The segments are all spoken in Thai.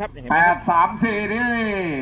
ครับเห็นไหมแปครัดบสามสี่นี่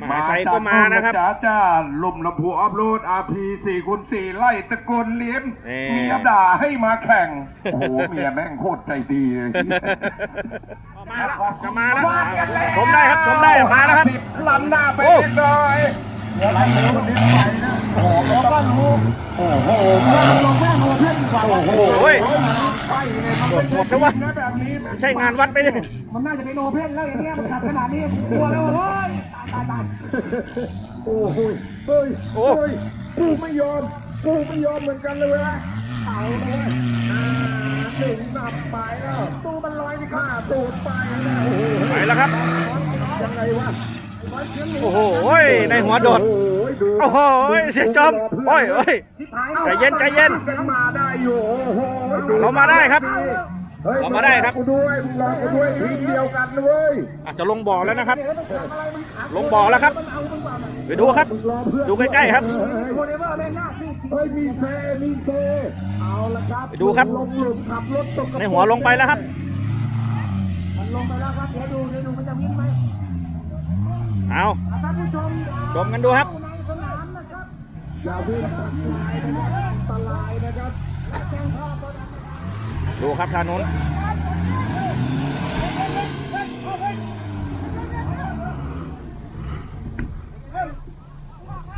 มหาชัยก็มานะครับจ้าจ้าลุ่มลำพูออฟโรดอาร์พีสี่คูณสี่ไล่ตะโกนเลี้ยมนี่เมียด่าให้มาแข่ง โอ้โห เมียแม่งโคตรใจดีเลย มาแล้วจะมาแล้ววาดกันแล้วชมได้ครับชมได้มาแล้วครับ สิล้ำหน้าไปโอ้เล็กน้อยเดี๋ยวเราดูนิดไปนะโอ้โหก็รู้โอ้โหแม่งลงแม่งลงเพื่อนกว่าโอ้โห แล้ววะนะแบบนี้ใช่งานวัดไปเนี่ยมันน่าจะเป็นโอเพ่นแล้วอย่างเงี้ยมันขัดขนาดนี้กลัวแล้วโอ้ยตายตายตายโอ้โหเฮ้ยโอ้เฮ้ยกูไม่ยอมกูไม่ยอมเหมือนกันเลยเว้ยเอาเลยอ่าหนึ่งนับไปแล้วตู้มันลอยไปข้าสูดไปแล้วโอ้โหไปแล้วครับยังไงวะ โอ้โหในหัวโดดโอ้โหดูโอ้โหเสียจอมโอ้ยโอ้ยที่พายใจเย็นใจเย็นกันมาได้อยู่โอ้โหเรามาได้ครับฮ้ยเรามาได้ครับกูด้วยมึงรอกูด้วยทีมเดียวกันเว้ยอาจจะลงบ่อแล้วนะครับ ลงบ่อแล้วครับ ไปดูครับมึงรอเพื่อนดูใกล้ๆครับเฮ้ยโคเดเวอร์แม่งหน้าที่เฮ้ยมีเซมีเซเอาละครับไปดูครับลงหลุมขับรถตกกระในหัวลงไปแล้วครับมันลงไปแล้วครับเดี๋ยวดูเดี๋ยวดูมันจะวิ่งไหม เอาท่านผู้ชมกันดูครับในสนามนะครับอย่างอันตรายนะครับอันตรายนะครับแจ้งภาพก็ได้ดูครับทางนู้น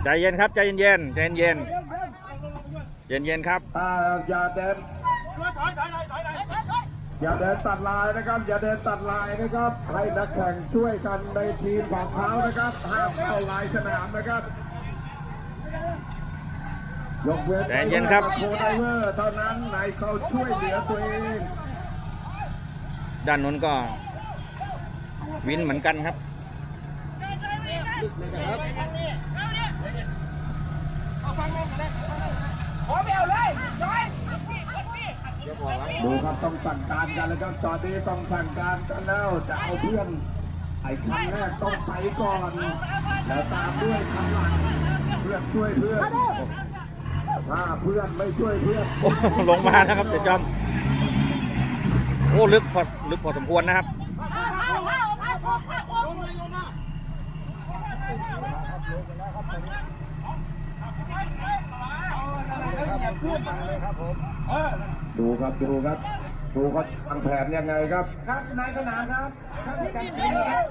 ใจเย็นใจเย็นเย็นเย็นครับอ่าอย่าเดิน อย่าเดินตัดลายนะครับ อย่าเดินตัดลายนะครับ ให้นักแข่งช่วยกันในทีมของเขานะครับห้ามเข้าลายสนามนะครับยกเว้นใจเย็นครับโคไดเวอร์เท่านั้นในเขาช่วยเหลือตัวเองด้านนู้นก็ วินเหมือนกันครับ ดูครับต้องสั่งการกันแล้วครับตอนนี้ต้องสั่งการกันแล้วจะเอาเพื่อนไอ้คันแรกต้องไปก่อน แล้วตามด้วยคันหลังเพื่อนช่วยเพื่อนถ้าเพื่อนไม่ช่วยเพื่อนโอ้ลงมานะครับเสียจอมโอ้ลึกพอลึกพอสมควรนะครับ ดูครับดูครับดูเขาทางแผนยังไงครับ ครับในสนามครับครับในการกินครับ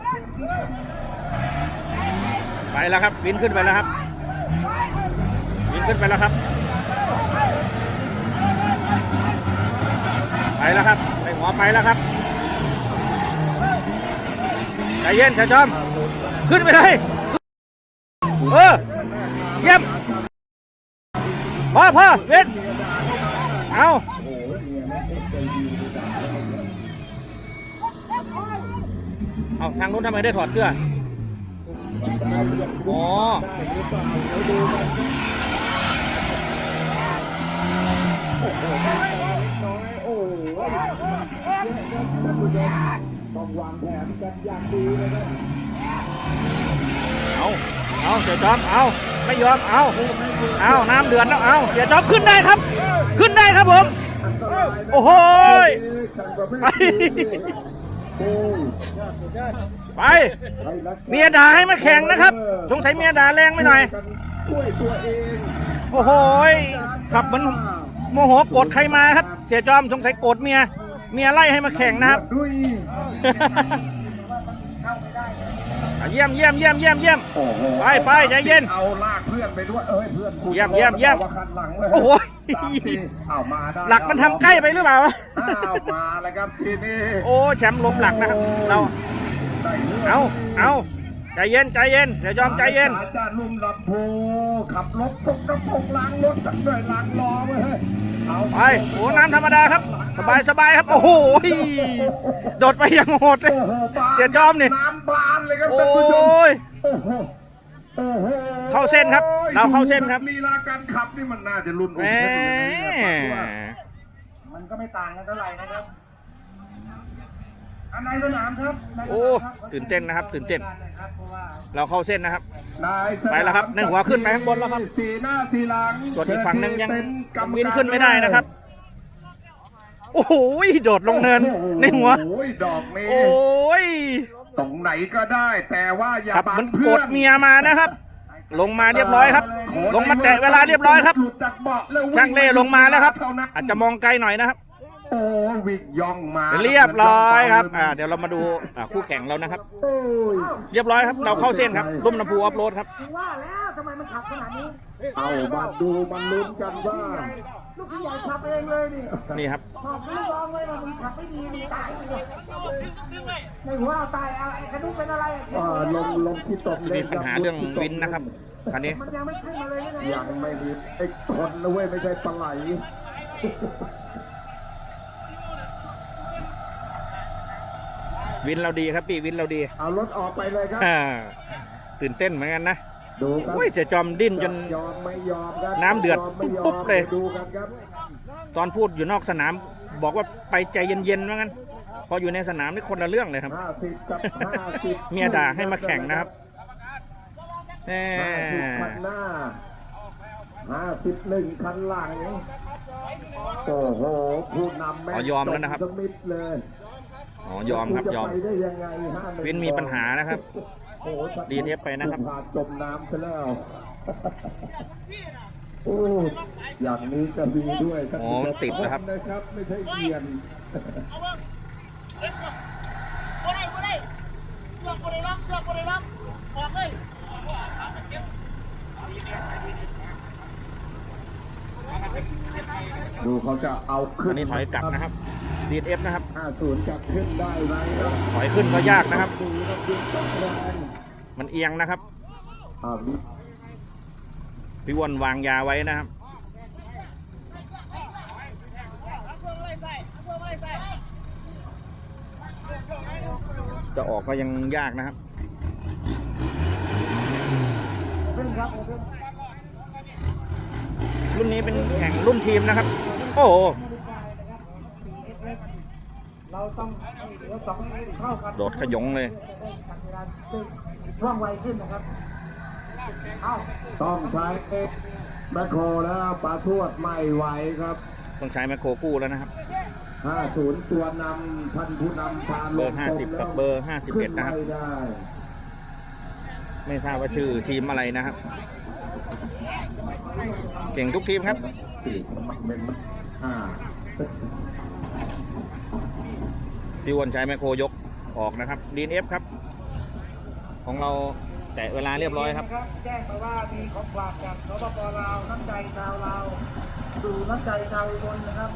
ไปแล้วครับวินขึ้นไปแล้วครับวินขึ้นไปแล้วครับไปแล้วครับในหัวไปแล้วครับใจเย็นเสียจอมขึ้นไปเลยเออเยี่ยม พ่อพ่อวินเอาเอาทางนู้นทำไมได้ถอดเสื้ออ๋อต้องวางแผนกันอย่างดีนะครับเอา เอาเสียจอมเอาไม่ยอมเอาเอาน้ำเดือดแล้วเอาเสียจอมขึ้นได้ครับ ขึ้นได้ครับผม โอ้โหยไปเมียด่าให้มาแข่งนะครับ สงสัยเมียด่าแรงไปหน่อยโอ้โหยขับเหมือนโมโหโกรธใครมาครับ เสียจอมสงสัยโกรธเมีย เมียไล่ให้มาแข่งนะครับ เยี่ยมเยี่ยมเยี่ยมเยี่ยมเยี่ยม โอ้โหไปไปใจเย็นเอาลากเพื่อนไปด้วยเอ้ยเพื่อนกูเยี่ยมเยี่ยมเยี่ยม อาคันหลังเลยโอ้โหสามสี่เอามาได้หลักมันทำใกล้ไปหรือเปล่า อ้าวมาแล้วครับทีนี้โอ้แชมป์ล้มหลักนะครับเรา ได้รื่งเอาเอาใจเย็นใจเย็นเดี๋ยวจอมใจเย็น อาจารย์นุ่มลำพูขับรถสกกระปรกล้างรถสักหน่อยล้างล้อไว้เฮ้ยเอาไปโอ้น้ำธรรมดาครับ สบายสบายครับ โอ้โหโดดไปอย่างโหดเลย โอ้โหบานเสียจอมนี่น้ำ บานเลยครับโอ้ท่านผู้ชมยโอ้โหโอ้โหเข้าเส้นครับเราเข้าเส้นครับ ลีลาการขับนี่มันน่าจะรุ่นแหมมันก็ไม่ต่างกันเท่าไหร่นะครับอันในสนามครับในสนามโอ้ครับตื่นเต้นนะครับตื่นเต้นครับเพราะว่าเราเข้าเส้นนะครับ นายสนามไปแล้วครับในหัวขึ้นไปข้างบนแล้วครับ สีหน้าสีหลังส่วนอีกฝั่งหนึ่งยังเป็นกรรมการ วินขึ้นไม่ได้นะครับ โอ้โหโดดลงเนินในหัว โอ้ยดอกนี้โอ้ย ตรงไหนก็ได้ แต่ว่าอย่าครับบัมังนเพื่กอดนเมียมานะครับ ลงมาเรียบร้อยครับ ลงมาแตะเวลาเรียบร้อยครับหลุดจากเบาะแล้ววิ่ช่างเล่ลงมาแล้วครับ เท่นั้นอาจจะมองไกลหน่อยนะครับ โอ้วิ่งย่องมาเรียบร้อยครับอ่าเดี๋ยวเรามาดูอ่าคู่แข่งเรานะครับ โอ้ยเรียบร้อยครับ เราเข้าเส้นครับรุ่มน้ำพูออฟโรดครับถึงว่าแล้วทำไมมันขับขนาดนี้ เอามาดูมันลุ้นกันว่า ลูกพี่ใหญ่ขับเองเลยนี่นี่ครับขอบคุณรองเลยว่ามึงขับไม่ดีมึงตายเลยในหัวเอาตายเอาไอ้กระดูกเป็นอะไรอะอ่าลงลงที่ตกมีปัญหาเรื่องวินนะครับคันนี้มันยังไม่ขึ้นมาเลยยังไงยังไม่มีไอ้คนนะเว้ยไม่ใช่ปลาไหลวินเราดีครับพี่วินเราดี เอารถออกไปเลยครับอ่าตื่นเต้นเหมือนกันนะ ดูครับโอ้ยเสียจอมดิ้นจน ยอมไม่ยอมครับน้ำเดือดยมไม่ยอมปุ๊บเลย ดูกันครับตอนพูดอยู่นอกสนาม บอกว่าไปใจเย็นๆว่างั้น พออยู่ในสนามนี่คนละเรื่องเลยครับ ห้าสิบกับห้าสิบเมียด่าให้มาแข่งนะครับแหห้าสิบคัมนหน้าห้าสิบหนึ่งคันหลังโอ้โหผู้นำแม่งอ๋อยอมแล้วนะครับสมิธเลยอ๋อยอมครับยอม จะไปได้ยังไงห้าหงวินมีปัญหานะครับ โอ้โห DNF ไปนะครับพาจมน้ำซะแล้วโอ้อย่างนี้ก็มีด้วยครับอ๋อมันติดนะครับนะครับ ไม่ใช่เกียนบ่ได้บ่ได้เสือกบ่ได้รับเสือกบ่ได้รับออกเลยดูเขาจะเอาขึ้อันนนี้ถอยกลับนะครับ ดีเอฟนะครับห้าศูนย์จะขึ้นได้ไหมครับถอยขึ้นก็ยากนะครับ ดูครับดูต้องแรงมันเอียงนะครับอ่านี่พี่อ้วนวางยาไว้นะครับ จะออกก็ยังยากนะครับ ขึ้นครับขึ้นรุ่นนี้เป็นแข่งรุ่นทีมนะครับ โอ้โห เราต้องเดี๋ยวสองเข้ากันโดดขยงเลยว่องไวขึ้นนะครับเอ้าต้องใช้แมคโครแล้วปลาทวดไม่ไหวครับ ต้องใช้แมคโครคู่แล้วนะครับ 50 ตัวนำท่านผู้นำพาลเบองร์50กับเบอร์ 51 นะครับขึ้ไม่ได้ไม่ทราบว่าชื่อทีมอะไรนะครับ เก่งทุกทีมครับ สี่เป็นอ่า พี่อ้วนใช้แมคโครยกออกนะครับดีเอฟครับ ของเราแตะเวลาเรียบร้อยครับ แจ้งมาว่ามีของฝากจากสปปลาวน้ำใจชาวลาวสู่น้ำใจชาวอุบลนะครับ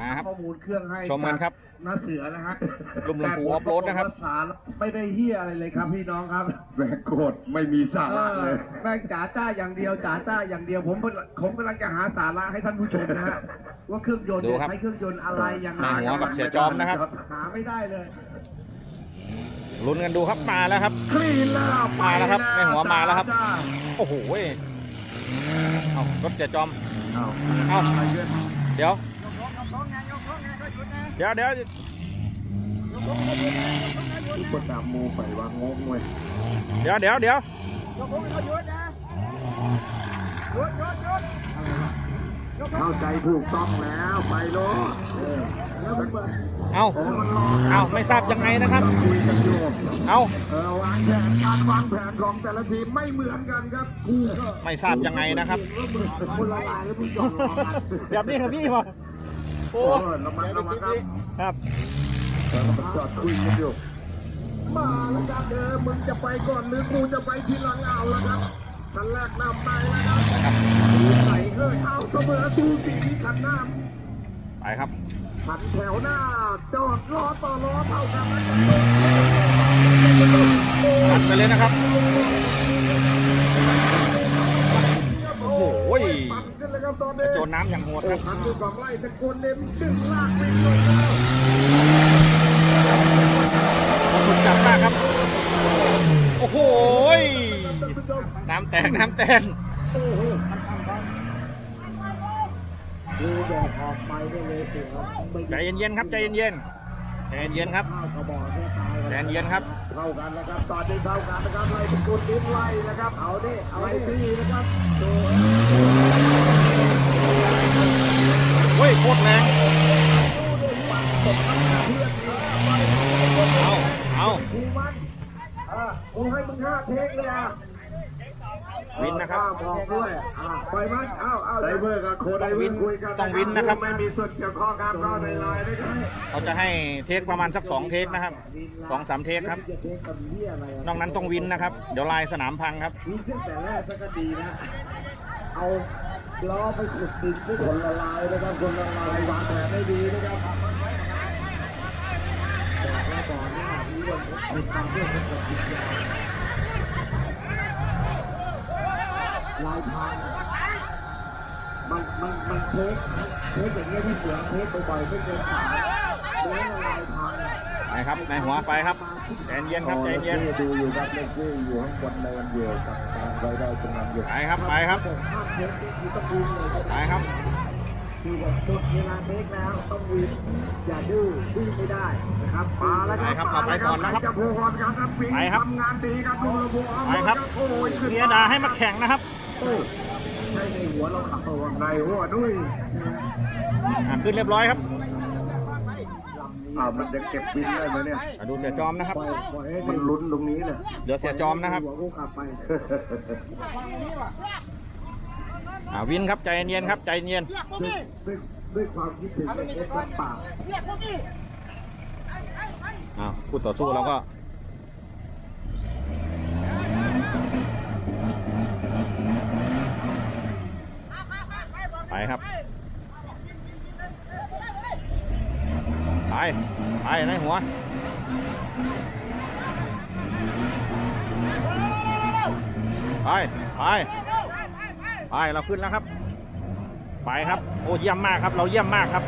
มาครับข้อมูลเครื่องให้ชมกันครับน้าเสือนะฮะลุ่มลำพูออฟโรดนะครับสารไม่ได้เฮียอะไรเลยครับพี่น้องครับแบกโกดไม่มีสาระเลยแม่งจ๋าจ้าอย่างเดียวจ๋าจ้าอย่างเดียวผมผมกำลังจะหาสาระให้ท่านผู้ชมนะฮะว่าเครื่องยนต์ดูเนี่ยครับใช้เครื่องยนต์อะไรยังไงหน้าหัวกับเสียจอมนะครับหาไม่ได้เลยลุ้นกันดูครับมาแล้วครับคลีนแล้วไปมาแล้วครับแม่หัวมาแล้วครับจ้าโอ้โหเว้ยเอารถเสียจอมเอาเอาไปเยือนเดี๋ยว เดี๋ยวเดี๋ยวทุกคนดามมูไปวางงงเว้ยเดี๋ยวเดี๋ยวเดี๋ยวเข้าใจถูกต้องแล้วไปโลดเออแล้วมันเปิดเอาโอ้มันรอเอาไม่ทราบยังไงนะครับคุยกันอยู่เอาเออวางแผนการวางแผนของแต่ละทีมไม่เหมือนกันครับคู่ก็ไม่ทราบยังไงนะครับคนละลายแล้วมึงหยอกล้อกันแบบนี้ครับพี่พอ โอ้โอ้ระมัดระวังครับครับเออมันจอดคุยกันอยู่มาแล้วครับเด้อมึงจะไปก่อนหรือกูจะไปทีหลังเอาแล้วครับคันแรกนำไปแล้วครับดูใส่เฮ้ยเอาเสมอดูสีคันหน้าไปครับขันแถวหน้าจอดรอต่อรอเท่ากันแล้วกันตัดไปเลยนะครับ โอ้โห ปั่ นขึ้นเลยครับตอนนี้โจรน้ำอย่างโหดโอ้ครับขันดูสองไล่ตะโกนเล็มดึงลากวิ่งลงแล้วสุดจัดมากครับ โอ้โหท่านผู้ชมน้ำแตกน้ำแตกโอ้โหดูบอกออกไปได้เลยเสือไม่ใจเย็นๆครับใจเย็นๆใจเย็นๆครับข้าวกระบอกแค่ตายใจแล้วเย็นๆครับเท่ากันนะครับตอนนี้เท่ากันนะครับไล่ตะโกนดิ้นไล่นะครับเอาดิเอาไอ้ที่นะครับดู เฮ้ยโคตรแรงดูด้วยปั่นตกน้ำหนักเพื่อนเอาเอากูมันเออกูให้มึงห้าเทคเลยอะวินนะครับบอกด้วยอ่าปล่อยมันเอาเอาไดเวอร์กับโคไดเวอร์คุยกันต้องวินนะครับไม่มีส่วนเกี่ยวข้องครับก็ในไลน์นะครับเขาจะให้เทคประมาณสักสองเทคนะครับสองสามเทคครับจะเทคกับเหี้ยอะไรอะนอกนั้นต้องวินนะครับ เดี๋ยวลายสนามพังครับวินตั้งแต่แรกก็ดีนะ เอา ล้อไปขุดดินด้วยคนละลายนะครับคนละลายวางแผนได้ดีนะครับบอกแล้วก่อนหน้านี้ว่ามีความเรื่องของกฎจิตใจลายทางมันมันมันเทคเทคอย่างเงี้ยที่เสือเทคบ่อยๆไม่เกินสามแล้วละลายทางไปครับในหัวไปครับใจเย็นครับใจเย็นดูอยู่ครับเล่นอยู่ข้างบนเนินอยู่กับ งรายได้ตรงนั้นอยู่ไปครับไปครับผมห้ามเทคนี่คือต้องวินเลยไปครับคือแบบหมดเวลาเทคแล้วต้องวินอย่าดื้อดื้อไม่ได้นะครับมาแล้วไปครับเราไปก่อนนะครับจะพูก่อนครับครับปิงไปครับทำงานดีครับดูระบบไปครับโอ้ยขึ้นเมียดาให้มาแข่งนะครับโอ้ใช่ในหัวเราขับตัวในหัวด้วยอะขึ้นเรียบร้อยครับ อ่ามันจะเก็บปินได้ไหมเนี่ยมาดูเสียจอมนะครับ ปล่อยปล่อยให้มันลุ้นตรงนี้เนี่ยเดี๋ยวเสียจอมนะครับ หัวกูขับไป อ่าวินครับใจเย็นๆครับใจเย็นเรียกพวกด้วยนี้ด้วยด้วยความคิดถึงเอฟรับปากเรียกพวกนี้อ้าวคู่ต่อสู้เราก็ ไปครับ ไไปไปในหัวไปไปไปเราขึ้นแล้วครับ ไปครับโอ้เยี่ยมมากครับ เราเยี่ยมมากครับ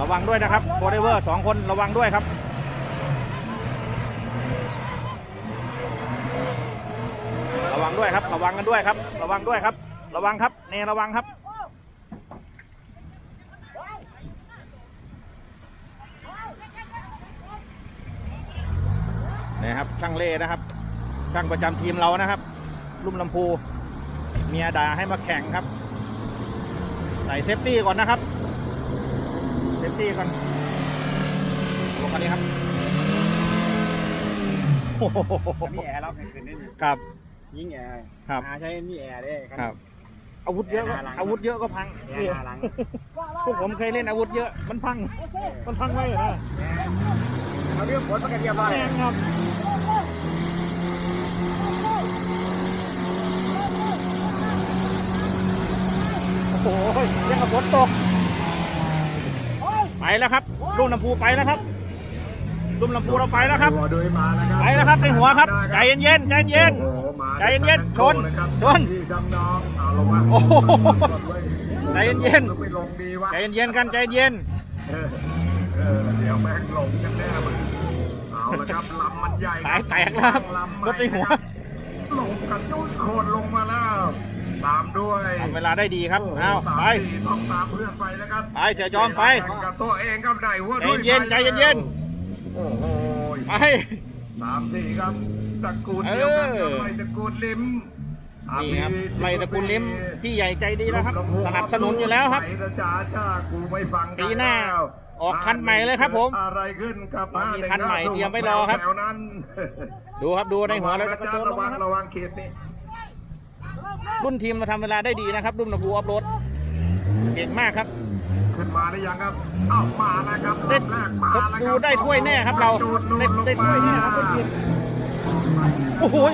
ระวังด้วยนะครับโฟเดเวอร์สองคนระวังด้วยครับระวังด้วยครับ ระวังกันด้วยครับ ระวังด้วยครับ ระวังครับเนระวังครับ นี่ครับช่างเล่นะครับ ช่างประจำทีมเรานะครับ ลุ่มลำพู เมียด่าให้มาแข่งครับ ใส่เซฟตี้ก่อนนะครับ เซฟตี้ก่อนลงคันนี้ครับโอ้โหมีแอร์รับให้ขึ้นได้นี่ครับยิงแอร์ครับหาใช้มีแอร์ได้ครับอาวุธเยอะก็หน้าหลังอาวุธเยอะก็พังแอร์หน้าหลังพวกผมเคยเล่นอาวุธเยอะ มันพัง มันพังไว้เหรอเอาเรื่องผลมันก็เรียบร้อยแม่งครับ โอ้โหยังกับฝนตกไปแล้วครับลุ่มลำพูไปแล้วครับลุ่มลำพูเราไปแล้วครับหัวด้วยมาแล้วครับ ไปแล้วครับในหัวครับ ใจเย็นๆใจเย็นโอ้โหมาใจเย็นๆชนนะครับชนพี่จำน้องเอาลงมาโอ้โหใจเย็นๆๆไปลงดีวะใจเย็นๆกันใจเย็นเออเออเดี๋ยวแม่งหลงกันแน่มึงเอาละครับลำมันใหญ่สายแตกแล้วครับลำรถในหัวลงกันจุดโคนลงมาแล้ว ตามด้วยทำเวลาได้ดีครับเอาสมไปสี่ต้องตามเพื่อนไปนะครับไปเสียจอมไปแข่งกับตัวเองครับนายหัวด้วยใจเย็นไปใจเย็นโอ้โหไปสามสี่ครับตระกูลเดียวกันกับเออไล่ตระกูลลิมนี่ครับไล่ตระกูลลิ้มพี่ใหญ่ใจดีแล้วครับ สนับสนุนอยู่แล้วครับไปนะจ้าจ้ากูไม่ฟังปีหน้าแล้วออกคันใหม่เลยครับผมอะไรขึ้นกับมีคันใหม่เตรียมไว้รอครับแถวนั้นดูครับดูในหัวเราระจะกระวัโจงนลระงวัมางครับระวังเขตนี้ รุ่นทีมเราทำเวลาได้ดีนะครับ รุ่นลำพูออฟโรดเก่งมากครับขึ้นมาหรือยังครับเอ้ามาแล้วครับได้แรกมาแล้วดูครับได้ถ้วยแน่ครับเราจูดนูนได้ลงได้ถ้วยแน่ครับมารุ่นทีมโอ้โหย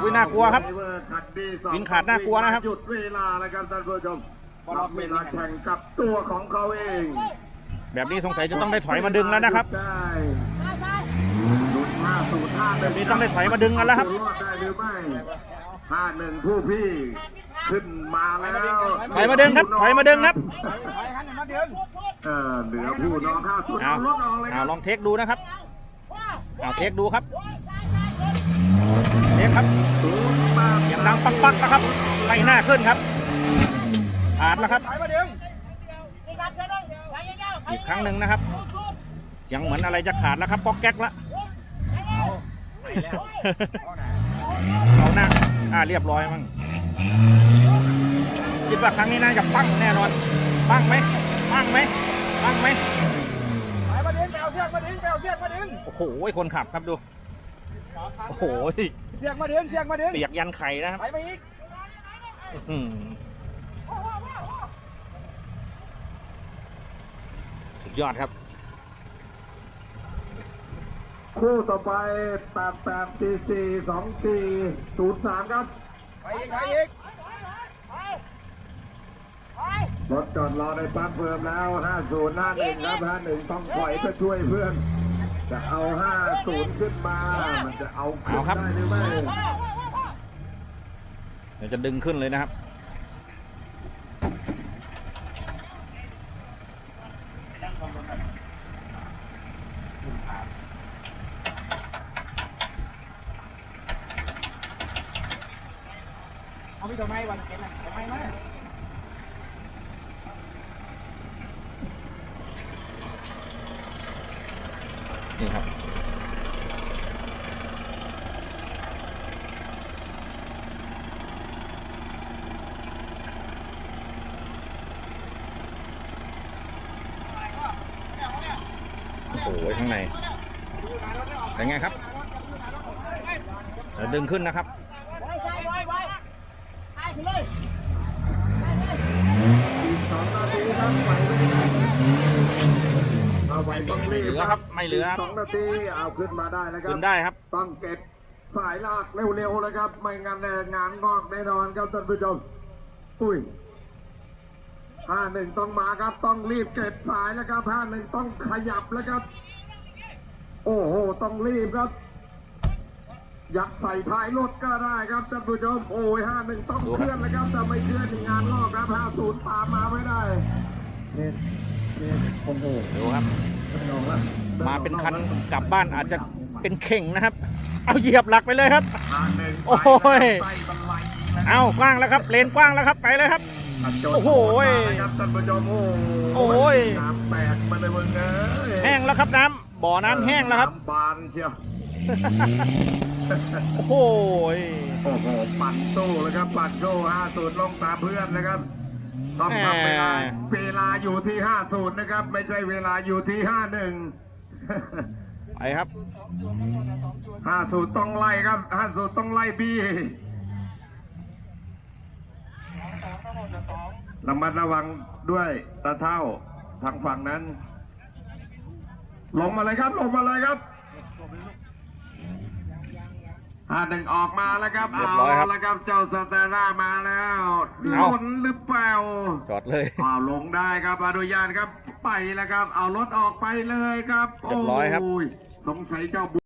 อุ้ยน่ากลัวครับวินขาดน่ากลัวนะครับหยุดเวลาแล้วครับท่านผู้ชมรับเวลาแข่งกับตัวของเขาเอง แบบนี้สงสัยจะต้องได้ถอยมาดึงแล้วนะครับได้ลุ้นห้าศูนย์ห้าหแบบนี้ต้องได้ถอยมาดึงกันแล้วครับรอดได้ หรือไม่ห้าหนึ่งผู้พี่ขึ้นมาแล้วถอยมาดึงครับถอยมาดึงครับไปคันมาเดือนเออเหลือผู้น้องข้าสุดเอาเอารถออกเลยคเอารับลองเทคดูนะครับเอาเทคดูครับเทคครับศูนย์แปดเสียงดังปักๆนะครับไล่หน้าขึ้นครับผ่านแล้วครับไปมาเดือนอีกครั้งหนึ่งนะครับเสียงเหมือนอะไรจะขาดแล้วครับป๊อกแก๊กละไปแล้ว เอาหน่าเอาหน้าอ่าเรียบร้อยมั้งคิดว่าครั้งนี้น่าจะปั้งแน่นอนปั้งไหมปั้งไหมปั้งไหมไปมาเดือนแปลวสิชือกมาดึงไปเอาเชือกมาดึงโอ้โหคนขับครับดูโอ้โหเชือกมาดึงเชือกมาดึงเปียกยันไข่นะครับไปไปอีกอื้อหือสุดยอดครับ คู่ต่อไป 8 8 4 4 2 4 0 3 ครับ ไปอีกไปอีกรถจอดรอในปั๊มเพิ่มแล้ว 50 51ครับ51ต้องถอยเพื่อช่วยเพื่อน จะเอา 50 ขึ้นมา มันจะเอาขึ้นเอาครับได้หรือไม่เดี๋ยวจะดึงขึ้นเลยนะครับ เอาพี่ตัวไม้วันเก็บนะตัวไม้มานี่ครับโอ้โหข้างในเป็นไงครับเดี๋ยวดึงขึ้นนะครับ ไปขึ้นเลยอีก2นาทีครับไหวไหมเอาไหวต้องรีบไม่เหลือครับไม่เหลือครับกสองนาทีเอาขึ้นมาได้นะครัขึ้บนได้ครับ ต้องเก็บสายลากเร็วๆเลยครับ ไม่งั้นเนี่ยงานงอกแน่นอนครับท่านผู้ชมอุ้ยห้าหนึ่งต้องมาครับ ต้องรีบเก็บสายแล้วครับห้าหนึ่งต้องขยับแล้วครับ โอ้โห ต้องรีบครับอ ยากใส่ท้ายรถก็ได้ครับท่านผู้ชมโอ้ยห้าหนึ่งต้องดูเคครับลื่อนแล้วครับแต่ไม่เคลื่อนในงานลอกครับห้าศูนย์ตามมาไม่ได้เนี่ยเนี่ยโอ้โหดูครับไม่ออกแล้วมาเป็นคันกลับบ้านอาจจะเป็นเข่งนะครับ เอาเหยียบหลักไปเลยครับห้าหนึ่งโอ้ยใส่บันไลแล้วเอากว้างแล้วครับ เลนกว้างแล้วครับไปเลยครับโอ้โหครับท่านผู้ชมโอ้โอ้ยน้ำแตกมาเลยมึงเอ้ยแห้งแล้วครับน้ำบ่อน้ำแห้งแล้วครับน้ำบานเชียว โอ้โหโอ้โหปั่นสู้เลยครับปั่นสู้ห้าศูนย์ลงตามเพื่อนนะครับต้องทำเวลาแหมเวลาอยู่ที่ห้าศูนย์นะครับ ไม่ใช่เวลาอยู่ที่ห้าหนึ่งไปครับห้าศูนย์ต้องไล่ครับห้าศูนย์ต้องไล่บี้ระมัดระวังด้วยตาเท่าทางฝั่งนั้น ลงมาเลยครับ ลงมาเลยครับ ห้าหนึ่งออกมาแล้วครับเรียบเอาร้อยครับแล้วครับเจ้าสเตล่ามาแล้วเอาล้นหรือเปล่าจอดเลย อ้าวลงได้ครับอนุญาตครับไปแล้วครับ เอารถออกไปเลยครับเรียบร้อยครับ โสงสัยเจ้าบุ